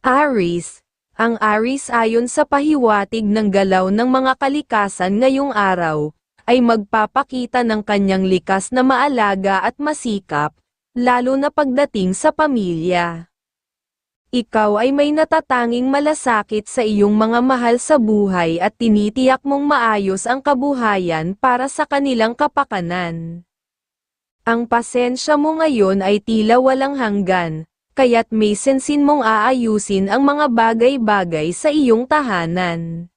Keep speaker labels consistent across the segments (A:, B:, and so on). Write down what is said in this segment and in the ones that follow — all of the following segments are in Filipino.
A: Aris, ang Aris ayon sa pahiwatig ng galaw ng mga kalikasan ngayong araw, ay magpapakita ng kanyang likas na maalaga at masikap, lalo na pagdating sa pamilya. Ikaw ay may natatanging malasakit sa iyong mga mahal sa buhay at tinitiyak mong maayos ang kabuhayan para sa kanilang kapakanan. Ang pasensya mo ngayon ay tila walang hanggan, kaya't may sensin mong aayusin ang mga bagay-bagay sa iyong tahanan.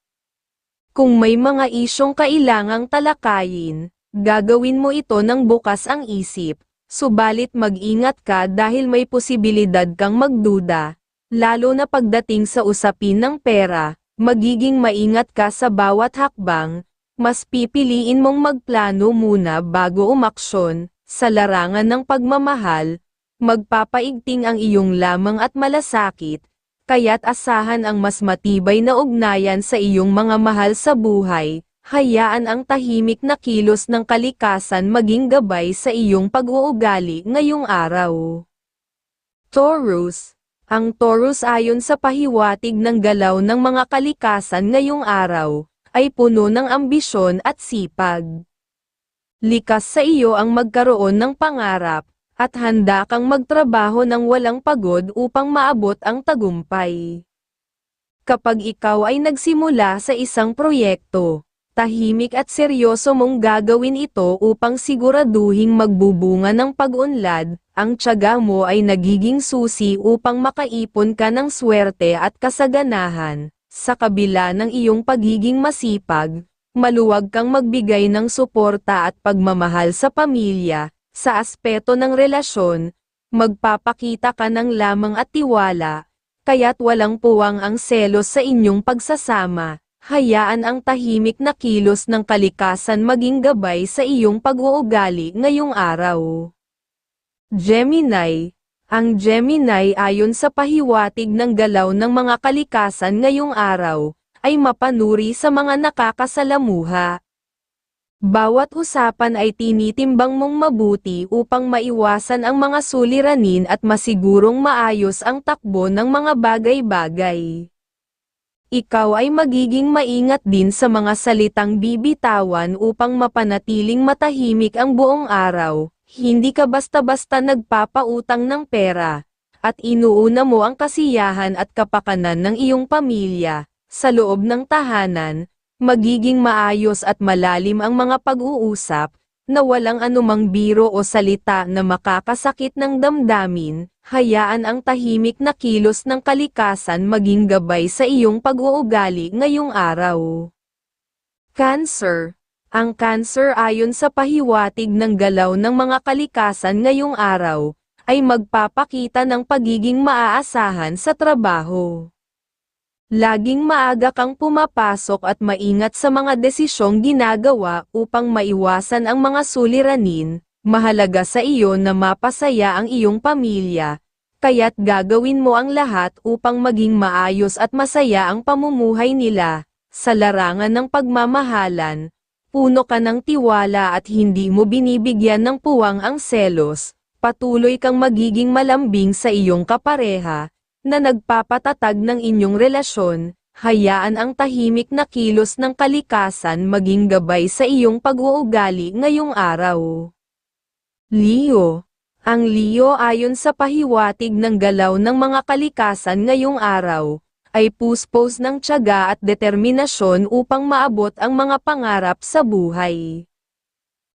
A: Kung may mga isyong kailangang talakayin, gagawin mo ito ng bukas ang isip, subalit mag-ingat ka dahil may posibilidad kang magduda, lalo na pagdating sa usapin ng pera, magiging maingat ka sa bawat hakbang, mas pipiliin mong magplano muna bago umaksyon, sa larangan ng pagmamahal, magpapaigting ang iyong lamang at malasakit, kaya't asahan ang mas matibay na ugnayan sa iyong mga mahal sa buhay, hayaan ang tahimik na kilos ng kalikasan maging gabay sa iyong pag-uugali ngayong araw. Taurus Ang Taurus ayon sa pahiwatig ng galaw ng mga kalikasan ngayong araw, ay puno ng ambisyon at sipag. Likas sa iyo ang magkaroon ng pangarap, at handa kang magtrabaho ng walang pagod upang maabot ang tagumpay. Kapag ikaw ay nagsimula sa isang proyekto, tahimik at seryoso mong gagawin ito upang siguraduhing magbubunga ng pag-unlad, ang tiyaga mo ay nagiging susi upang makaipon ka ng swerte at kasaganahan, sa kabila ng iyong pagiging masipag, maluwag kang magbigay ng suporta at pagmamahal sa pamilya, sa aspeto ng relasyon, magpapakita ka ng lamang at tiwala, kaya't walang puwang ang selos sa inyong pagsasama, hayaan ang tahimik na kilos ng kalikasan maging gabay sa iyong pag-uugali ngayong araw. Gemini Ang Gemini ayon sa pahiwatig ng galaw ng mga kalikasan ngayong araw, ay mapanuri sa mga nakakasalamuha, bawat usapan ay tinitimbang mong mabuti upang maiwasan ang mga suliranin at masigurong maayos ang takbo ng mga bagay-bagay. Ikaw ay magiging maingat din sa mga salitang bibitawan upang mapanatiling matahimik ang buong araw, hindi ka basta-basta nagpapautang ng pera, at inuuna mo ang kasiyahan at kapakanan ng iyong pamilya, sa loob ng tahanan, magiging maayos at malalim ang mga pag-uusap, na walang anumang biro o salita na makakasakit ng damdamin, hayaan ang tahimik na kilos ng kalikasan maging gabay sa iyong pag-uugali ngayong araw. Cancer Ang cancer ayon sa pahiwatig ng galaw ng mga kalikasan ngayong araw, ay magpapakita ng pagiging maaasahan sa trabaho. Laging maaga kang pumapasok at maingat sa mga desisyong ginagawa upang maiwasan ang mga suliranin, mahalaga sa iyo na mapasaya ang iyong pamilya, kaya't gagawin mo ang lahat upang maging maayos at masaya ang pamumuhay nila, sa larangan ng pagmamahalan, puno ka ng tiwala at hindi mo binibigyan ng puwang ang selos, patuloy kang magiging malambing sa iyong kapareha, na nagpapatatag ng inyong relasyon, hayaan ang tahimik na kilos ng kalikasan maging gabay sa iyong pag-uugali ngayong araw. Leo Ang Leo ayon sa pahiwatig ng galaw ng mga kalikasan ngayong araw, ay puspos ng tiyaga at determinasyon upang maabot ang mga pangarap sa buhay.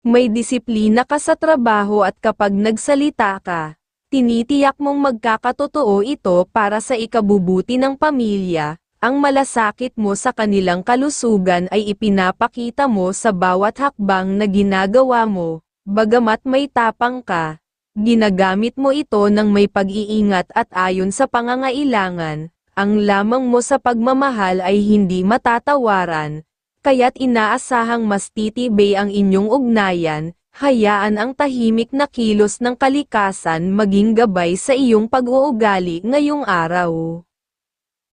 A: May disiplina ka sa trabaho at kapag nagsalita ka, tinitiyak mong magkakatotoo ito para sa ikabubuti ng pamilya, ang malasakit mo sa kanilang kalusugan ay ipinapakita mo sa bawat hakbang na ginagawa mo, bagamat may tapang ka, ginagamit mo ito ng may pag-iingat at ayon sa pangangailangan, ang lamang mo sa pagmamahal ay hindi matatawaran, kaya't inaasahang mas titibay ang inyong ugnayan, hayaan ang tahimik na kilos ng kalikasan maging gabay sa iyong pag-uugali ngayong araw.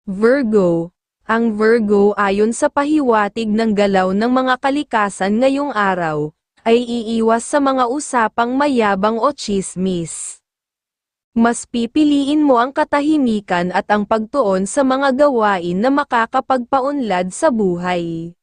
A: Virgo Ang Virgo ayon sa pahiwatig ng galaw ng mga kalikasan ngayong araw, ay iiwas sa mga usapang mayabang o chismis. Mas pipiliin mo ang katahimikan at ang pagtuon sa mga gawain na makakapagpaunlad sa buhay.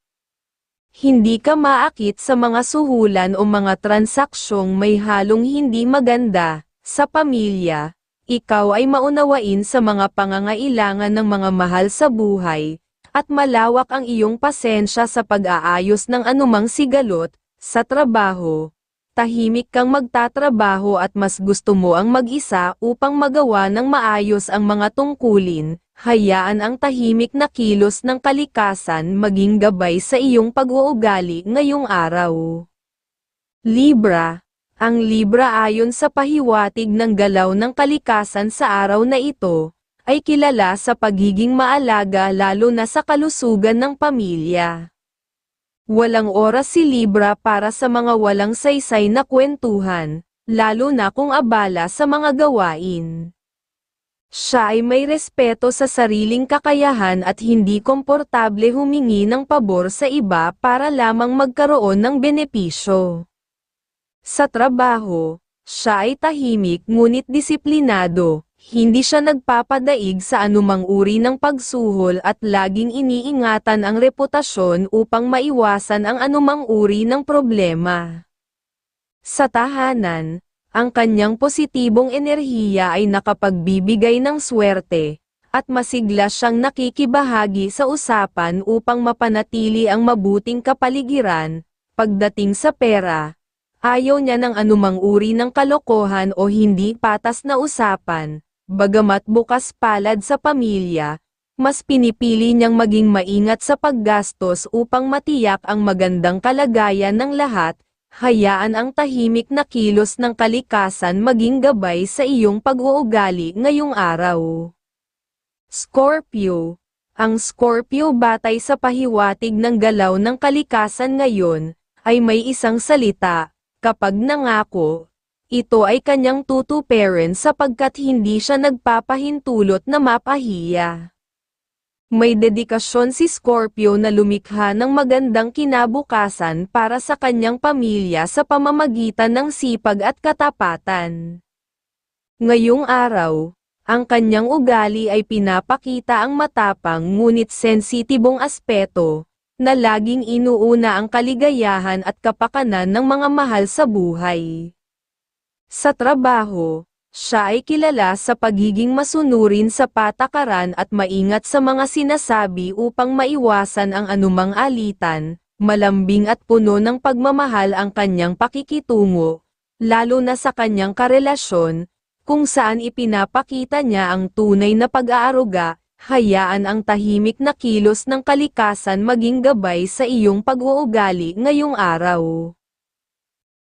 A: Hindi ka maakit sa mga suhulan o mga transaksyong may halong hindi maganda, sa pamilya, ikaw ay maunawain sa mga pangangailangan ng mga mahal sa buhay, at malawak ang iyong pasensya sa pag-aayos ng anumang sigalot, sa trabaho. Tahimik kang magtatrabaho at mas gusto mo ang mag-isa upang magawa ng maayos ang mga tungkulin, hayaan ang tahimik na kilos ng kalikasan maging gabay sa iyong pag-uugali ngayong araw. Libra Ang Libra ayon sa pahiwatig ng galaw ng kalikasan sa araw na ito, ay kilala sa pagiging maalaga lalo na sa kalusugan ng pamilya. Walang oras si Libra para sa mga walang saysay na kwentuhan, lalo na kung abala sa mga gawain. Siya ay may respeto sa sariling kakayahan at hindi komportable humingi ng pabor sa iba para lamang magkaroon ng benepisyo. Sa trabaho, siya ay tahimik ngunit disiplinado, hindi siya nagpapadaig sa anumang uri ng pagsuhol at laging iniingatan ang reputasyon upang maiwasan ang anumang uri ng problema. Sa tahanan, ang kanyang positibong enerhiya ay nakapagbibigay ng swerte, at masigla siyang nakikibahagi sa usapan upang mapanatili ang mabuting kapaligiran, pagdating sa pera. Ayaw niya ng anumang uri ng kalokohan o hindi patas na usapan, Bagamat bukas palad sa pamilya, mas pinipili niyang maging maingat sa paggastos upang matiyak ang magandang kalagayan ng lahat, hayaan ang tahimik na kilos ng kalikasan maging gabay sa iyong pag-uugali ngayong araw. Scorpio Ang Scorpio batay sa pahiwatig ng galaw ng kalikasan ngayon, ay may isang salita, kapag nangako, ito ay kanyang tutuperin sapagkat hindi siya nagpapahintulot na mapahiya. May dedikasyon si Scorpio na lumikha ng magandang kinabukasan para sa kanyang pamilya sa pamamagitan ng sipag at katapatan. Ngayong araw, ang kanyang ugali ay pinapakita ang matapang ngunit sensitibong aspeto, na laging inuuna ang kaligayahan at kapakanan ng mga mahal sa buhay. Sa trabaho, siya ay kilala sa pagiging masunurin sa patakaran at maingat sa mga sinasabi upang maiwasan ang anumang alitan, malambing at puno ng pagmamahal ang kanyang pakikitungo, lalo na sa kanyang karelasyon, kung saan ipinapakita niya ang tunay na pag-aaruga, hayaan ang tahimik na kilos ng kalikasan maging gabay sa iyong pag-uugali ngayong araw.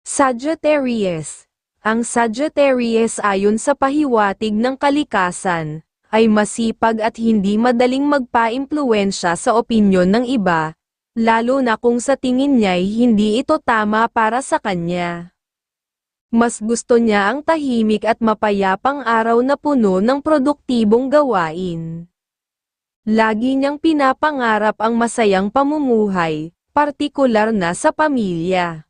A: Sagittarius ang Sagittarius ayon sa pahiwatig ng kalikasan, ay masipag at hindi madaling magpa-impluensya sa opinyon ng iba, lalo na kung sa tingin niya'y hindi ito tama para sa kanya. Mas gusto niya ang tahimik at mapayapang araw na puno ng produktibong gawain. Lagi niyang pinapangarap ang masayang pamumuhay, partikular na sa pamilya.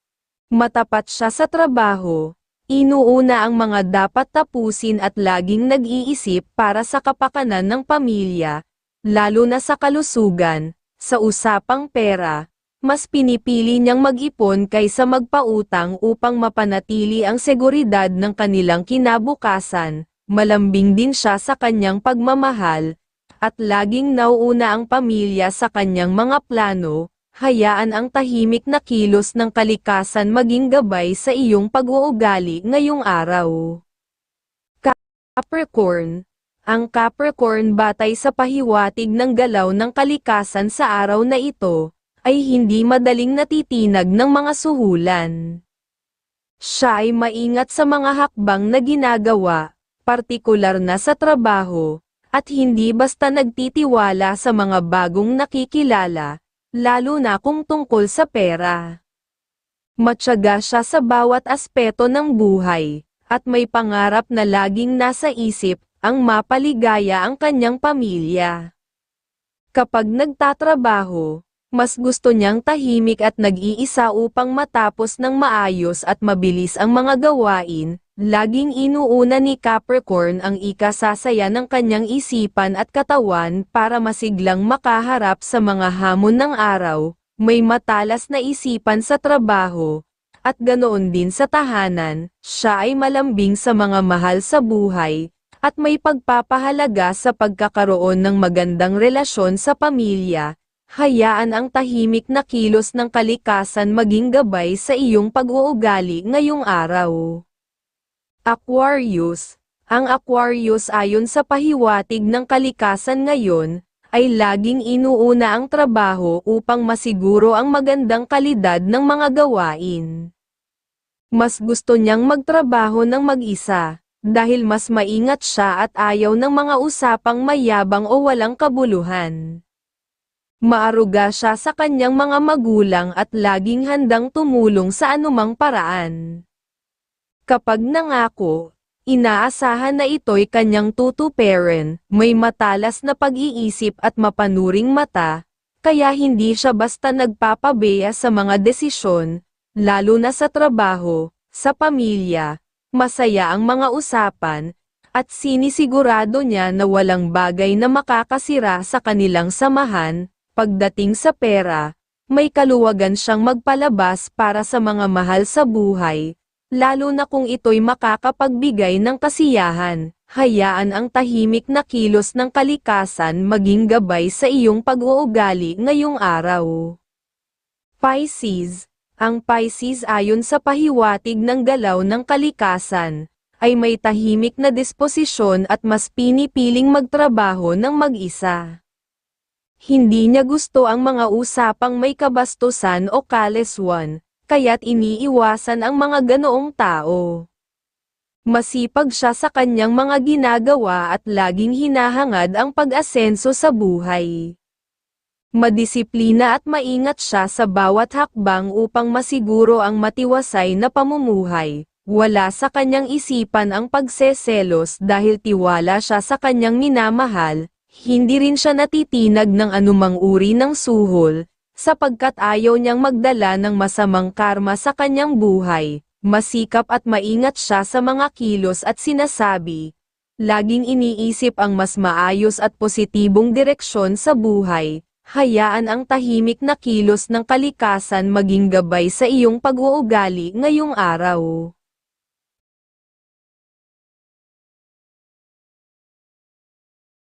A: Matapat siya sa trabaho, Inuuna ang mga dapat tapusin at laging nag-iisip para sa kapakanan ng pamilya, lalo na sa kalusugan, sa usapang pera, mas pinipili niyang mag-ipon kaysa magpautang upang mapanatili ang seguridad ng kanilang kinabukasan, malambing din siya sa kanyang pagmamahal, at laging nauuna ang pamilya sa kanyang mga plano, hayaan ang tahimik na kilos ng kalikasan maging gabay sa iyong pag-uugali ngayong araw. Capricorn Ang Capricorn batay sa pahiwatig ng galaw ng kalikasan sa araw na ito, ay hindi madaling natitinag ng mga suhulan. Siya ay maingat sa mga hakbang na ginagawa, partikular na sa trabaho, at hindi basta nagtitiwala sa mga bagong nakikilala, lalo na kung tungkol sa pera. Matyaga siya sa bawat aspeto ng buhay, at may pangarap na laging nasa isip, ang mapaligaya ang kanyang pamilya. Kapag nagtatrabaho, mas gusto niyang tahimik at nag-iisa upang matapos ng maayos at mabilis ang mga gawain, Laging inuuna ni Capricorn ang ikasasaya ng kanyang isipan at katawan para masiglang makaharap sa mga hamon ng araw, may matalas na isipan sa trabaho, at ganoon din sa tahanan, siya ay malambing sa mga mahal sa buhay, at may pagpapahalaga sa pagkakaroon ng magandang relasyon sa pamilya, hayaan ang tahimik na kilos ng kalikasan maging gabay sa iyong pag-uugali ngayong araw. Aquarius Ang Aquarius ayon sa pahiwatig ng kalikasan ngayon, ay laging inuuna ang trabaho upang masiguro ang magandang kalidad ng mga gawain. Mas gusto niyang magtrabaho ng mag-isa, dahil mas maingat siya at ayaw ng mga usapang mayabang o walang kabuluhan. Maaruga siya sa kanyang mga magulang at laging handang tumulong sa anumang paraan. Kapag nangako, inaasahan na ito'y kanyang tutuperin, may matalas na pag-iisip at mapanuring mata, kaya hindi siya basta nagpapabeya sa mga desisyon, lalo na sa trabaho, sa pamilya, masaya ang mga usapan, at sinisigurado niya na walang bagay na makakasira sa kanilang samahan, pagdating sa pera, may kaluwagan siyang magpalabas para sa mga mahal sa buhay, lalo na kung ito'y makakapagbigay ng kasiyahan, hayaan ang tahimik na kilos ng kalikasan maging gabay sa iyong pag-uugali ngayong araw. Pisces Ang Pisces ayon sa pahiwatig ng galaw ng kalikasan, ay may tahimik na disposisyon at mas pinipiling magtrabaho ng mag-isa. Hindi niya gusto ang mga usapang may kabastusan o kaleswan, kaya't iniiwasan ang mga ganoong tao. Masipag siya sa kanyang mga ginagawa at laging hinahangad ang pag-asenso sa buhay. Madisiplina at maingat siya sa bawat hakbang upang masiguro ang matiwasay na pamumuhay. Wala sa kanyang isipan ang pagseselos dahil tiwala siya sa kanyang minamahal, hindi rin siya natitinag ng anumang uri ng suhol, sapagkat ayaw niyang magdala ng masamang karma sa kanyang buhay, masikap at maingat siya sa mga kilos at sinasabi. Laging iniisip ang mas maayos at positibong direksyon sa buhay, hayaan ang tahimik na kilos ng kalikasan maging gabay sa iyong pag-uugali ngayong araw.